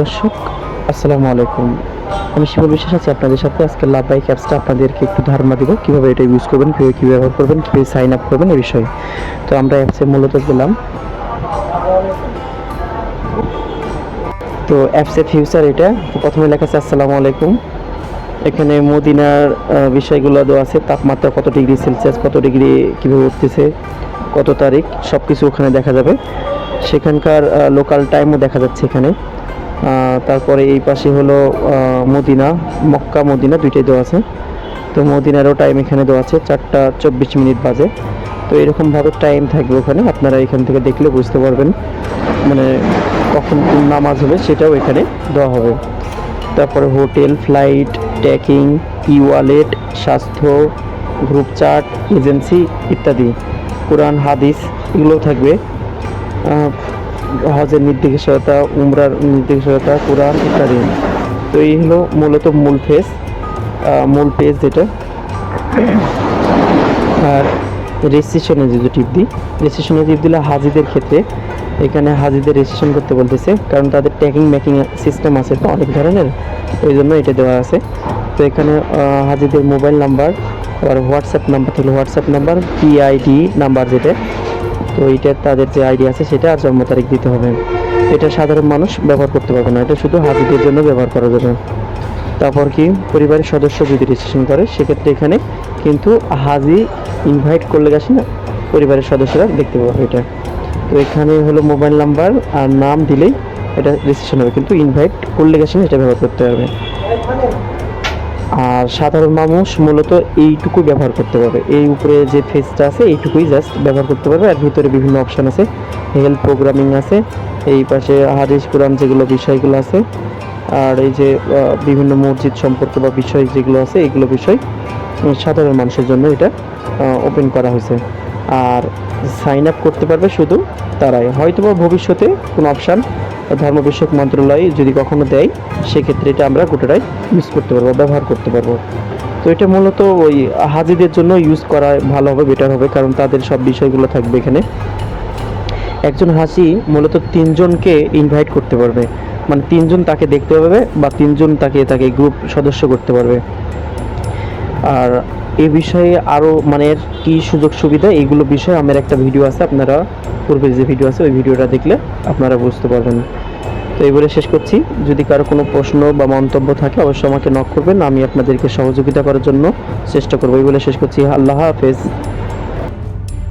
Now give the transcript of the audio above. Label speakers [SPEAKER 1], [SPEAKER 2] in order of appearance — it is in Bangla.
[SPEAKER 1] দর্শক, আসসালামু আলাইকুম। আমি শিবল বিশ্বাস আছি আপনাদের সাথে। আজকে লাভ বাইক অ্যাপসটা আপনাদেরকে একটু ধারণা দিব। কীভাবে এটা ইউজ করবেন, কীভাবে কী ব্যবহার করবেন, কীভাবে সাইন আপ করবেন এই বিষয়ে। তো আমরা অ্যাপসে মূলত গেলাম। তো অ্যাপসের ফিউচার এটা। প্রথমে লেখা আছে, আসসালামু আলাইকুম। এখানে মদিনার বিষয়গুলো দেওয়া আছে। তাপমাত্রা কত ডিগ্রি সেলসিয়াস, কত ডিগ্রি কীভাবে উঠতেছে, কত তারিখ সব কিছু ওখানে দেখা যাবে। সেখানকার লোকাল টাইমও দেখা যাচ্ছে এখানে। তারপরে এই পাশে হলো মদিনা, মক্কা মদিনা, দুইটাই দেওয়া আছে। তো মদিনারও টাইম এখানে দেওয়া আছে, চারটা চব্বিশ মিনিট বাজে। তো এরকমভাবে টাইম থাকবে ওখানে, আপনারা এখান থেকে দেখলে বুঝতে পারবেন মানে কখন কোন নামাজ হবে সেটাও এখানে দেওয়া হবে। তারপরে হোটেল ফ্লাইট ট্যাকিং ই ওয়ালেট স্বাস্থ্য গ্রুপ চার্ট এজেন্সি ইত্যাদি। কোরআন, হাদিস, এগুলোও থাকবে। হজের নির্দেশকতা উমরার নির্দেশকতা কোরআন ইত্যাদি। তো এই হলো মূলত মূল ফেস মূল পেজ যেটা। আর রেজিস্ট্রেশনে যদি টিপ দিই রেজিস্ট্রেশনে টিপ দিলে হাজিদের ক্ষেত্রে এখানে হাজিদের রেজিস্ট্রেশন করতে বলতেছে, কারণ তাদের ট্যাকিং ম্যাকিং সিস্টেম আছে তো অনেক ধরনের, ওই জন্য এটা দেওয়া আছে। তো এখানে হাজিদের মোবাইল নাম্বার আবার হোয়াটসঅ্যাপ নাম্বার থাকলে হোয়াটসঅ্যাপ নাম্বার পিআইডি নাম্বার যেটা তো এইটা তাদের যে আইডি আছে, সেটা আর জন্ম তারিখ দিতে হবে। এটা সাধারণ মানুষ ব্যবহার করতে পারবে না, এটা শুধু হাজিদের জন্য ব্যবহার করা যাবে। তারপর কি? পরিবারের সদস্য যদি রেজিস্ট্রেশন করে, সেক্ষেত্রে এখানে কিন্তু হাজি ইনভাইট করলে গেছে না? পরিবারের সদস্যরা দেখতে পাবে এটা। তো এখানে হলো মোবাইল নাম্বার আর নাম দিলেই এটা রেজিস্ট্রেশন হবে, কিন্তু ইনভাইট করলে গেছে না, এটা ব্যবহার করতে হবে। আর সাধারণ মানুষ মূলত এইটুকু ব্যবহার করতে পারবে। এই উপরে যে ফেসটা আছে, এইটুকুই জাস্ট ব্যবহার করতে পারবে। আর ভিতরে বিভিন্ন অপশান আছে। হেলথ প্রোগ্রামিং আছে, এই পাশে হাদিস, কোরআন যেগুলো বিষয়গুলো আছে, আর এই যে বিভিন্ন মসজিদ সম্পর্কে বা বিষয় যেগুলো আছে, এগুলো বিষয় সাধারণ মানুষের জন্য এটা ওপেন করা হয়েছে। আর সাইন আপ করতে পারবে শুধু তারাই। হয়তোবা ভবিষ্যতে কোনো অপশান ধর্ম বিষয়ক মন্ত্রণালয় যদি কখনো দেয়, সেক্ষেত্রে এটা আমরা গোটাটাই ইউজ করতে পারব, ব্যবহার করতে পারব। তো এটা মূলত ওই হাজিদের জন্য ইউজ করা ভালো হবে বেটার হবে, কারণ তাদের সব বিষয়গুলো থাকবে এখানে। একজন হাসি মূলত তিনজনকে ইনভাইট করতে পারবে। মানে তিনজন তাকে দেখতে পাবে বা তিনজন তাকে তাকে গ্রুপ সদস্য করতে পারবে। আর এই বিষয়ে আরও মানে কি কী সুযোগ সুবিধা এইগুলো বিষয়ে আমার একটা ভিডিও আছে, আপনারা পূর্বে যে ভিডিও আছে, ওই ভিডিওটা দেখলে আপনারা বুঝতে পারবেন। তো এই বলে শেষ করছি। যদি কারও কোনো প্রশ্ন বা মন্তব্য থাকে, অবশ্যই আমাকে নক করবেন, আমি আপনাদেরকে সহযোগিতা করার জন্য চেষ্টা করব। এই বলে শেষ করছি। আল্লাহ হাফেজ।